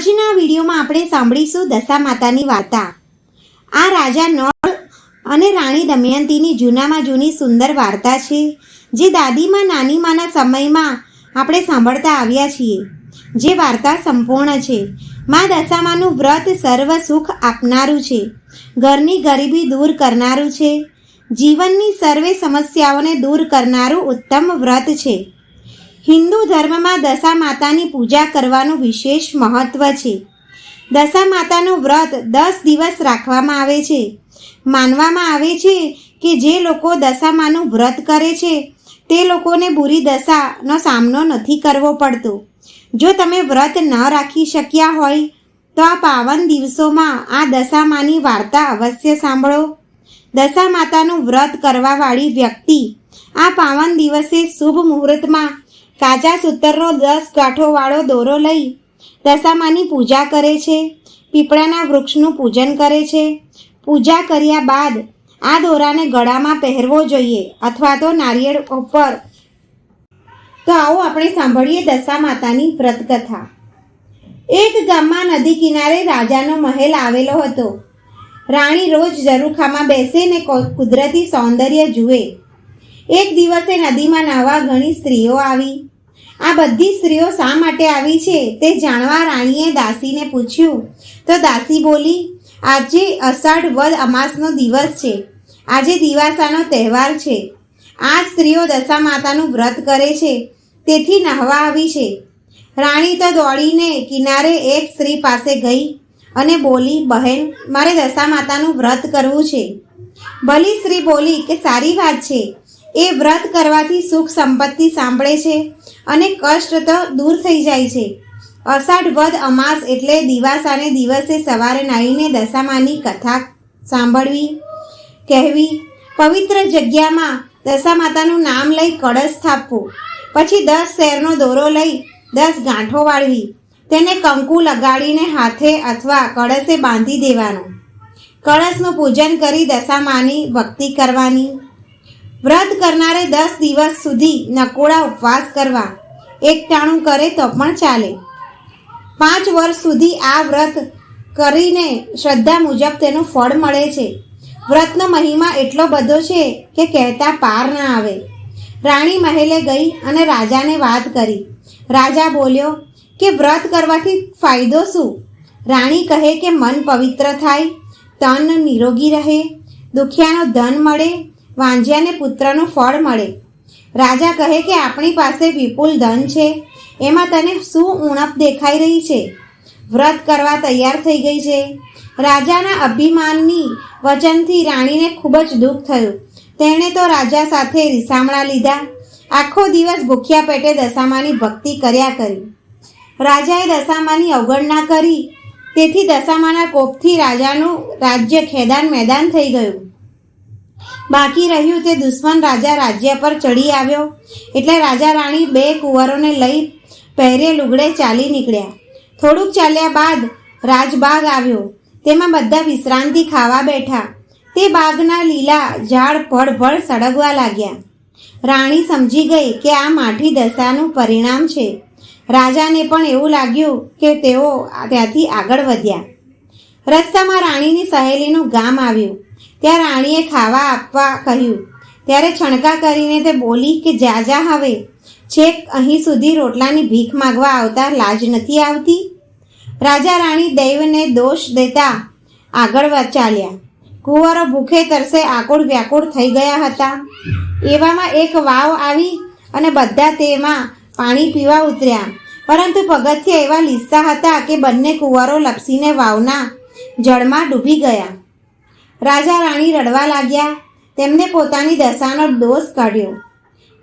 આજના વિડીયોમાં આપણે સાંભળીશું દશા માતાની વાર્તા. આ રાજા નળ અને રાણી દમયંતીની જૂનામાં જૂની સુંદર વાર્તા છે, જે દાદીમાં નાનીમાના સમયમાં આપણે સાંભળતા આવ્યા છીએ. જે વાર્તા સંપૂર્ણ છે. મા દશામાનું વ્રત સર્વ સુખ આપનારું છે. ઘરની ગરીબી દૂર કરનારું છે. જીવનની સર્વે સમસ્યાઓને દૂર કરનારું ઉત્તમ વ્રત છે. હિન્દુ ધર્મમાં દશા માતાની પૂજા કરવાનું વિશેષ મહત્વ છે. દશા માતાનું વ્રત દસ દિવસ રાખવામાં આવે છે. માનવામાં આવે છે કે જે લોકો દશામાનું વ્રત કરે છે, તે લોકોને બુરી દશાનો સામનો નથી કરવો પડતો. જો તમે વ્રત ન રાખી શક્યા હોય, તો આ પાવન દિવસોમાં આ દશામાની વાર્તા અવશ્ય સાંભળો. દશા માતાનું વ્રત કરવાવાળી વ્યક્તિ આ પાવન દિવસે શુભ મુહૂર્તમાં કાચા સૂતરનો દસ ગાંઠોવાળો દોરો લઈ દશામાની પૂજા કરે છે. પીપળાના વૃક્ષનું પૂજન કરે છે. પૂજા કર્યા બાદ આ દોરાને ગળામાં પહેરવો જોઈએ અથવા તો નારિયેળ ઉપર. તો આવો આપણે સાંભળીએ દશા માતાની વ્રતકથા. એક ગામમાં નદી કિનારે રાજાનો મહેલ આવેલો હતો. રાણી રોજ ઝરૂખામાં બેસે ને કુદરતી સૌંદર્ય જુએ. એક દિવસે નદીમાં નાહવા ઘણી સ્ત્રીઓ આવી. આ બધી સ્ત્રીઓ શા માટે આવી છે? તે જાણવા રાણીએ દાસીને પૂછ્યું. તો દાસી બોલી, આજે અષાઢ વદ અમાસનો દિવસ છે. આજે દિવાસાનો તહેવાર છે. આ સ્ત્રીઓ દશા માતાનું વ્રત કરે છે. તેથી નહાવા આવી છે. રાણી તો દોડીને કિનારે એક સ્ત્રી પાસે ગઈ અને બોલી, બહેન, મારે દશા માતાનું વ્રત કરવું છે. ભલી સ્ત્રી બોલી, કે સારી વાત છે. એ વ્રત કરવાથી સુખ સંપત્તિ સાંભળે છે અને કષ્ટ તો દૂર થઈ જાય છે. અષાઢ વદ અમાસ એટલે દિવાસાને દિવસે સવારે નાહીને દશામાની કથા સાંભળવી, કહેવી. પવિત્ર જગ્યામાં દશા માતાનું નામ લઈ કળશ સ્થાપવું પછી દસ શેરનો દોરો લઈ દસ ગાંઠો વાળવી, તેને કંકુ લગાડીને હાથે અથવા કળશે બાંધી દેવાનો. કળશનું પૂજન કરી દશામાની ભક્તિ કરવાની. વ્રત કરનારે દસ દિવસ સુધી નકોડા ઉપવાસ કરવા. એકટાણું કરે તો પણ ચાલે. પાંચ વર્ષ સુધી આ વ્રત કરીને શ્રદ્ધા મુજબ તેનું ફળ મળે છે. વ્રતનો મહિમા એટલો બધો છે કે કહેતા પાર ના આવે. રાણી મહેલે ગઈ અને રાજાને વાત કરી. રાજા બોલ્યો, કે વ્રત કરવાથી ફાયદો શું? રાણી કહે કે મન પવિત્ર થાય, તન નિરોગી રહે, દુખિયાનો ધન મળે વાંજ્યાને પુત્રનું ફળ મળે. રાજા કહે કે આપણી પાસે વિપુલ ધન છે. એમાં તને શું ઉણપ દેખાઈ રહી છે? વ્રત કરવા તૈયાર થઈ ગઈ છે. રાજાના અભિમાનની વચનથી રાણીને ખૂબ જ દુઃખ થયું. તેણે તો રાજા સાથે રીસામણા લીધા. આખો દિવસ ભૂખ્યા પેટે દશામાની ભક્તિ કર્યા કરી. રાજાએ દશામાની અવગણના કરી. તેથી દશામાના કોપથી રાજાનું રાજ્ય ખેદાન મેદાન થઈ ગયું. બાકી રહ્યું તે દુશ્મન રાજા રાજ્ય પર ચડી આવ્યો. એટલે રાજા રાણી બે કુંવરોને લઈ પહેરે લુગડે ચાલી નીકળ્યા. થોડુંક ચાલ્યા બાદ રાજબાગ આવ્યો. તેમાં બધા વિશ્રાંતિ ખાવા બેઠા. તે બાગના લીલા ઝાડ ભડભડ સળગવા લાગ્યા. રાણી સમજી ગઈ કે આ માઠી દશાનું પરિણામ છે. રાજાને પણ એવું લાગ્યું કે તેઓ ત્યાંથી આગળ વધ્યા. રસ્તામાં રાણીની સહેલીનું ગામ આવ્યું. ત્યાં રાણીએ ખાવા આપવા કહ્યું. ત્યારે છણકા કરીને તે બોલી કે, જા જા હવે. છેક અહીં સુધી રોટલાની ભીખ માગવા આવતા લાજ નથી આવતી? રાજા રાણી દૈવને દોષ દેતા આગળ ચાલ્યા. કુંવરો ભૂખે તરસે આકુળ વ્યાકુળ થઈ ગયા હતા. એવામાં એક વાવ આવી અને બધા તેમાં પાણી પીવા ઉતર્યા. પરંતુ પગથિયા એવા લીસા હતા કે બંને કુંવરો લપસીને વાવના જળમાં ડૂબી ગયા. રાજા રાણી રડવા લાગ્યા. તેમને પોતાની દશાનો દોષ કાઢ્યો.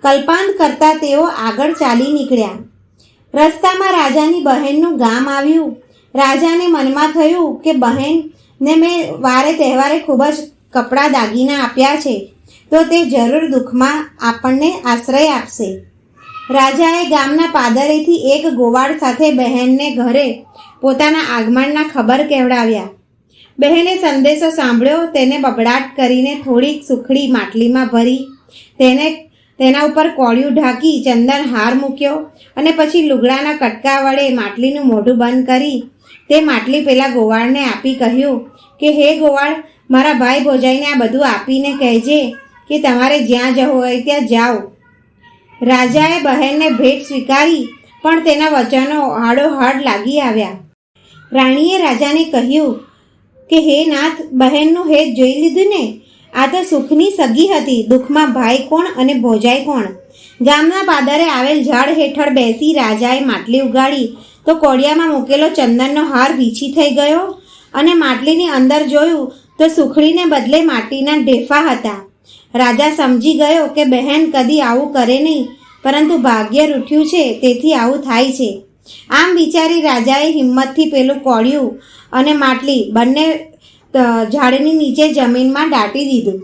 કલ્પાંત કરતા તેઓ આગળ ચાલી નીકળ્યા. રસ્તામાં રાજાની બહેનનું ગામ આવ્યું. રાજાને મનમાં થયું કે બહેનને મેં વારે તહેવારે ખૂબ જ કપડાં દાગીના આપ્યા છે, તો તે જરૂર દુઃખમાં આપણને આશ્રય આપશે. રાજાએ ગામના પાદરેથી એક ગોવાળ સાથે બહેનને ઘરે પોતાના આગમનના ખબર કહેવડાવ્યા બહેને સંદેશો સાંભળ્યો, તેને બબડાટ કરીને થોડીક સુખડી માટલીમાં ભરી, તેને તેના ઉપર કોળિયું ઢાંકી ચંદન હાર મૂક્યો અને પછી લુગડાના કટકા વડે માટલીનું મોઢું બંધ કરી, તે માટલી પેલા ગોવાળને આપી કહ્યું કે, હે ગોવાળ, મારા ભાઈ ભોજાઈને આ બધું આપીને કહેજે કે તમારે જ્યાં જવું હોય ત્યાં જાઓ. રાજાએ બહેનને ભેટ સ્વીકારી, પણ તેના વચનો હાડોહાડ લાગી આવ્યા. રાણીએ રાજાને કહ્યું કે હે નાથ, બહેનનું હેત જોઈ લીધું ને? આ તો સુખની સગી હતી, દુઃખમાં ભાઈ કોણ અને ભોજાઈ કોણ? ગામના પાદરે આવેલ ઝાડ હેઠળ બેસી રાજાએ માટલી ઉગાડી. તો કોડિયામાં મૂકેલો ચંદનનો હાર વીછી થઈ ગયો અને માટલીની અંદર જોયું તો સુખડીને બદલે માટીના ઢેફા હતા. રાજા સમજી ગયો કે બહેન કદી આવું કરે નહીં, પરંતુ ભાગ્ય રૂઠ્યું છે, તેથી આવું થાય છે. આમ વિચારી રાજાએ હિંમતથી પેલું કોળિયું અને માટલી બંને ઝાડની નીચે જમીનમાં દાટી દીધું.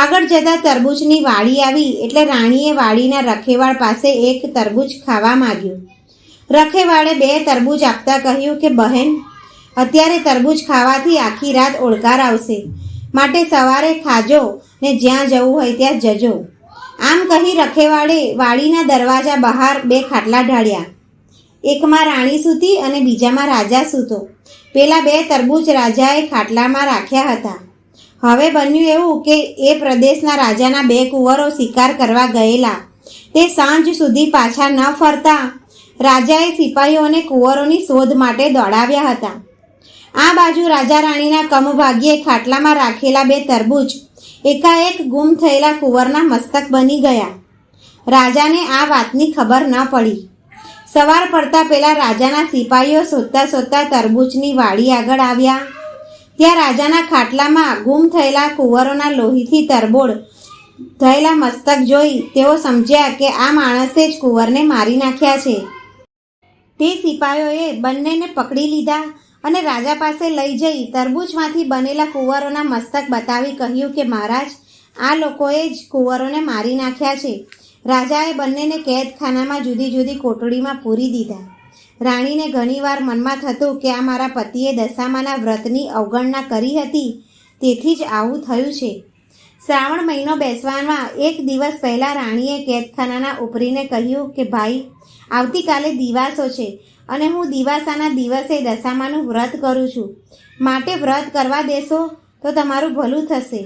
આગળ જતાં તરબૂચની વાડી આવી એટલે રાણીએ વાડીના રખેવાળ પાસે એક તરબૂચ ખાવા માગ્યું. રખેવાળે બે તરબૂચ આપતા કહ્યું કે, બહેન, અત્યારે તરબૂચ ખાવાથી આખી રાત ઓળકાર આવશે. માટે સવારે ખાજો ને જ્યાં જવું હોય ત્યાં જજો. આમ કહી રખેવાળે વાડીના દરવાજા બહાર બે ખાટલા ઢાળ્યા. એકમાં રાણી સૂતી અને બીજામાં રાજા સૂતો. પેલા બે તરબૂચ રાજાએ ખાટલામાં રાખ્યા હતા. હવે બન્યું એવું કે એ પ્રદેશના રાજાના બે કુંવરો શિકાર કરવા ગયેલા. તે સાંજ સુધી પાછા ન ફરતા રાજાએ સિપાહીઓને કુંવરોની શોધ માટે દોડાવ્યા હતા. આ બાજુ રાજા રાણીના કમભાગ્યે ખાટલામાં રાખેલા બે તરબૂચ એકાએક ગુમ થયેલા કુંવરના મસ્તક બની ગયા. રાજાને આ વાતની ખબર ન પડી. સવાર પડતા પેલા રાજાના સિપાહીઓ શોધતા શોધતા તરબૂચની વાડી આગળ આવ્યા. ત્યાં રાજાના ખાટલામાં ગુમ થયેલા કુંવરોના લોહીથી તરબોળ થયેલા મસ્તક જોઈ તેઓ સમજ્યા કે આ માણસે જ કુંવરને મારી નાખ્યા છે. તે સિપાહીઓએ બંનેને પકડી લીધા અને રાજા પાસે લઈ જઈ તરબૂચમાંથી બનેલા કુંવરોના મસ્તક બતાવી કહ્યું કે મહારાજ, આ લોકોએ જ કુંવરોને મારી નાખ્યા છે. રાજાએ બંનેને કેદખાનામાં જુદી જુદી કોટડીમાં પૂરી દીધા. રાણીને ઘણીવાર મનમાં થતું કે આ મારા પતિએ દશામાના વ્રતની અવગણના કરી હતી, તેથી જ આવું થયું છે. શ્રાવણ મહિનો બેસવામાં એક દિવસ પહેલાં રાણીએ કેદખાનાના ઉપરીને કહ્યું કે, ભાઈ, આવતીકાલે દિવાસો છે અને હું દિવાસાના દિવસે દશામાનું વ્રત કરું છું. માટે વ્રત કરવા દેશો તો તમારું ભલું થશે.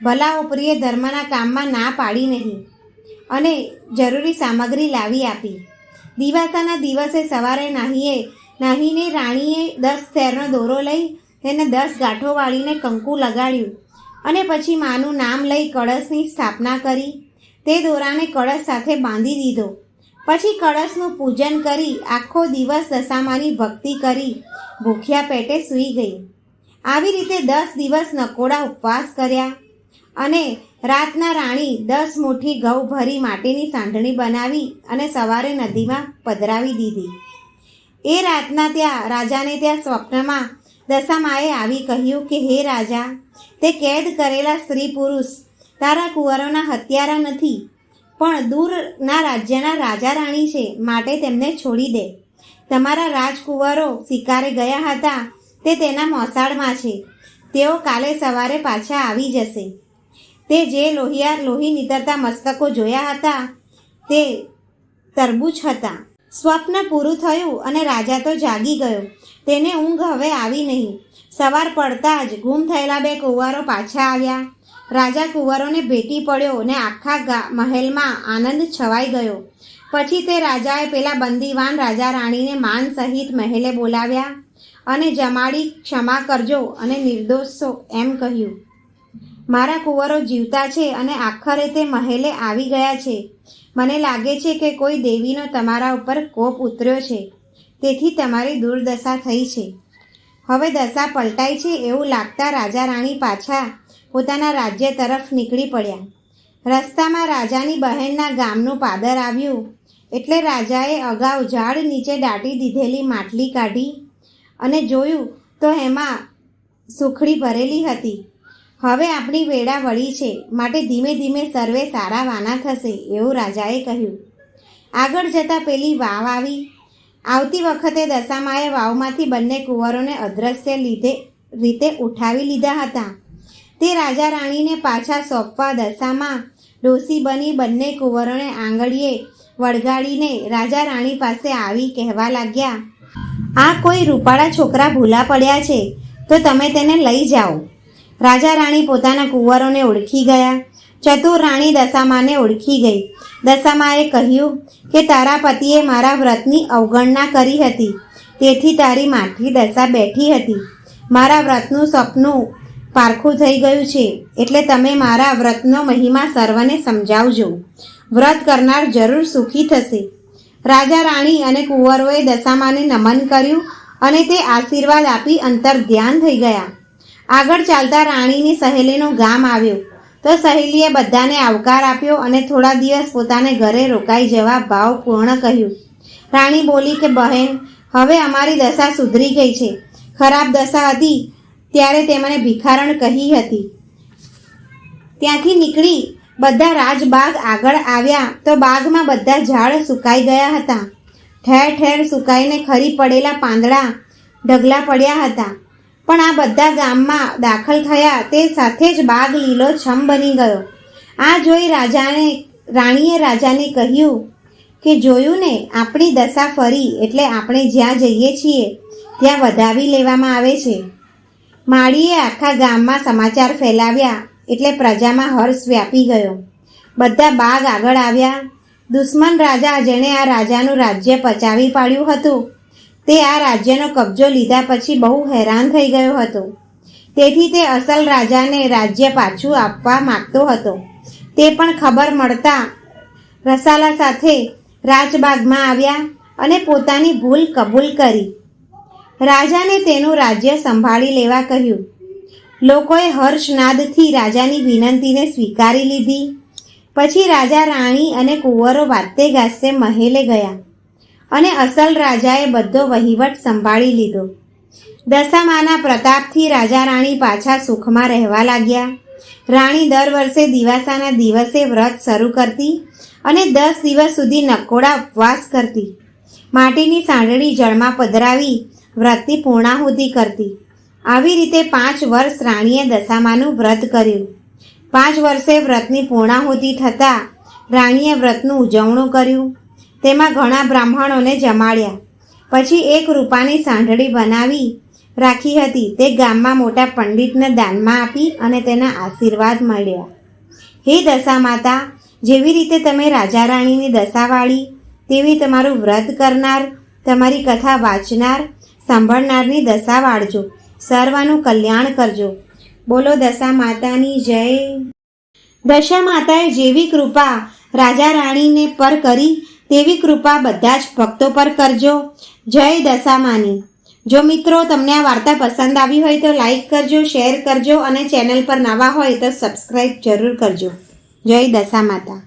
ભલા ઉપરીએ ધર્મના કામમાં ના પાડી નહીં. અને જરૂરી સામગ્રી લાવી આપી. દિવાસાના દિવસે સવારે નાહીએ, નાહીને રાણીએ દસ શેરનો દોરો લઈ તેને દસ ગાંઠો વાળીને કંકુ લગાડ્યું અને પછી માનું નામ લઈ કળશની સ્થાપના કરી. તે દોરાને કળશ સાથે બાંધી દીધો. પછી કળશનું પૂજન કરી આખો દિવસ દશામાની ભક્તિ કરી ભૂખ્યા પેટે સૂઈ ગઈ. આવી રીતે દસ દિવસ નકોડા ઉપવાસ કર્યા અને રાતના રાણી દસ મુઠ્ઠી ઘઉં ભરી માટીની સાંઢણી બનાવી અને સવારે નદીમાં પધરાવી દીધી. એ રાતના ત્યાં, રાજાને ત્યાં સ્વપ્નમાં દશામાએ આવી કહ્યું કે, હે રાજા, તે કેદ કરેલા સ્ત્રી પુરુષ, તારા કુંવરોના હત્યારા નથી, પણ દૂરના રાજ્યના રાજા રાણી છે, માટે તેમને છોડી દે. તમારા રાજકુંવરો શિકારે ગયા હતા, તે તેના મોસાળમાં છે. તેઓ કાલે સવારે પાછા આવી જશે. તે જે લોહિયાર લોહી નીતરતા મસ્તકો જોયા હતા, તે તરબૂચ હતા. સ્વપ્ન પૂરું થયું અને રાજા તો જાગી ગયો. તેને ઊંઘ હવે આવી નહીં. સવાર પડતા જ ગુમ થયેલા બે કુંવરો પાછા આવ્યા. રાજા કુંવરોને ભેટી પડ્યો અને આખા મહેલમાં આનંદ છવાઈ ગયો. પછી તે રાજાએ પેલા બંદીવાન રાજા રાણીને માન સહિત મહેલે બોલાવ્યા અને જમાડી ક્ષમા કરજો અને નિર્દોષો એમ કહ્યું. મારા કુંવરો જીવતા છે અને આખરે તે મહેલે આવી ગયા છે. મને લાગે છે કે કોઈ દેવીનો તમારા ઉપર કોપ ઉતર્યો છે. તેથી તમારી દુર્દશા થઈ છે. હવે દશા પલટાઈ છે એવું લાગતા રાજા રાણી પાછા પોતાના રાજ્ય તરફ નીકળી પડ્યા. રસ્તામાં રાજાની બહેનના ગામનું પાદર આવ્યું. એટલે રાજાએ અગાઉ ઝાડ નીચે દાટી દીધેલી માટલી કાઢી અને જોયું તો એમાં સુખડી ભરેલી હતી. હવે આપણી વેળા વળી છે. માટે ધીમે ધીમે સર્વે સારા વાના થશે, એવું રાજાએ કહ્યું. આગળ જતાં પેલી વાવ આવી. આવતી વખતે દશામાએ વાવમાંથી બંને કુંવરોને અદ્રશ્ય લીધે, રીતે ઉઠાવી લીધા હતા. તે રાજા રાણીને પાછા સોંપવા દશામાં ડોસી બની બંને કુંવરોને આંગળીએ વળગાડીને રાજા રાણી પાસે આવી કહેવા લાગ્યા, આ કોઈ રૂપાળા છોકરા ભૂલા પડ્યા છે, તો તમે તેને લઈ જાઓ. રાજા રાણી પોતાના કુંવરોને ઓળખી ગયા. ચતુર રાણી દશામાને ઓળખી ગઈ. દશામાએ કહ્યું કે, તારા પતિએ મારા વ્રતની અવગણના કરી હતી. તેથી તારી માઠી દશા બેઠી હતી. મારા વ્રતનું સપનું પારખું થઈ ગયું છે. એટલે તમે મારા વ્રતનો મહિમા સર્વને સમજાવજો. વ્રત કરનાર જરૂર સુખી થશે. રાજા રાણી અને કુંવરોએ દશામાને નમન કર્યું અને તે આશીર્વાદ આપી અંતર ધ્યાન થઈ ગયા. આગળ ચાલતા રાણીની સહેલીનું ગામ આવ્યું. તો સહેલીએ બધાને આવકાર આપ્યો અને થોડા દિવસ પોતાને ઘરે રોકાઈ જવા ભાવ પૂર્ણ કહ્યું. રાણી બોલી કે, બહેન, હવે અમારી દશા સુધરી ગઈ છે. ખરાબ દશા હતી ત્યારે તેમણે ભિખારણ કહી હતી. ત્યાંથી નીકળી બધા રાજબાગ આગળ આવ્યા તો બાગમાં બધા ઝાડ સુકાઈ ગયા હતા. ઠેર ઠેર સુકાઈને ખરી પડેલા પાંદડા ઢગલા પડ્યા હતા. પણ આ બધા ગામમાં દાખલ થયા તે સાથે જ બાગ લીલો છમ બની ગયો. આ જોઈ રાજાને, રાણીએ રાજાને કહ્યું કે, જોયું ને, આપણી દશા ફરી, એટલે આપણે જ્યાં જઈએ છીએ, ત્યાં વધાવી લેવામાં આવે છે. માળીએ આખા ગામમાં સમાચાર ફેલાવ્યા, એટલે પ્રજામાં હર્ષ વ્યાપી ગયો. બધા બાગ આગળ આવ્યા. દુશ્મન રાજા જેણે આ રાજાનું રાજ્ય પચાવી પાડ્યું હતું. તે આ રાજ્યનો કબજો લીધા પછી બહુ હેરાન થઈ ગયો હતો. તેથી તે અસલ રાજાને રાજ્ય પાછું આપવા માગતો હતો. તે પણ ખબર મળતા રસાલા સાથે રાજબાગમાં આવ્યા અને પોતાની ભૂલ કબૂલ કરી. રાજાને તેનું રાજ્ય સંભાળી લેવા કહ્યું. લોકોએ હર્ષનાદથી રાજાની વિનંતીને સ્વીકારી લીધી. પછી રાજા રાણી અને કુંવરો વાતે ગાજતે મહેલે ગયા. અને અસલ રાજાએ બધો વહીવટ સંભાળી લીધો. દશામાના પ્રતાપથી રાજા રાણી પાછા સુખમાં રહેવા લાગ્યા. રાણી દર વર્ષે દિવાસાના દિવસે વ્રત શરૂ કરતી અને દસ દિવસ સુધી નકોડા ઉપવાસ કરતી. માટીની સાંડળી જળમાં પધરાવી વ્રતની પૂર્ણાહુતિ કરતી. આવી રીતે પાંચ વર્ષ રાણીએ દશામાનું વ્રત કર્યું. પાંચ વર્ષે વ્રતની પૂર્ણાહુતિ થતાં રાણીએ વ્રતનું ઉજવણું કર્યું. તેમાં ઘણા બ્રાહ્મણોને જમાડ્યા. પછી એક રૂપાની સાંઢળી બનાવી રાખી હતી. તે ગામમાં મોટા પંડિતને દાનમાં આપી અને તેના આશીર્વાદ મળ્યા. હે દશા માતા જેવી રીતે તમે રાજા રાણીની દશા વાળી, તેવી તમારું વ્રત કરનાર, તમારી કથા વાંચનાર, સાંભળનારની દશા વાળજો. સર્વનું કલ્યાણ કરજો. બોલો દશા માતાની જય. દશા માતાએ જેવી કૃપા રાજા રાણીને પર કરી તેવી કૃપા બધા જ ભક્તો પર કરજો. જય દશામાની. જો મિત્રો તમને આ વાર્તા પસંદ આવી હોય તો લાઈક કરજો, શેર કરજો અને ચેનલ પર નવા હોય તો સબસ્ક્રાઈબ જરૂર કરજો. જય દશા માતા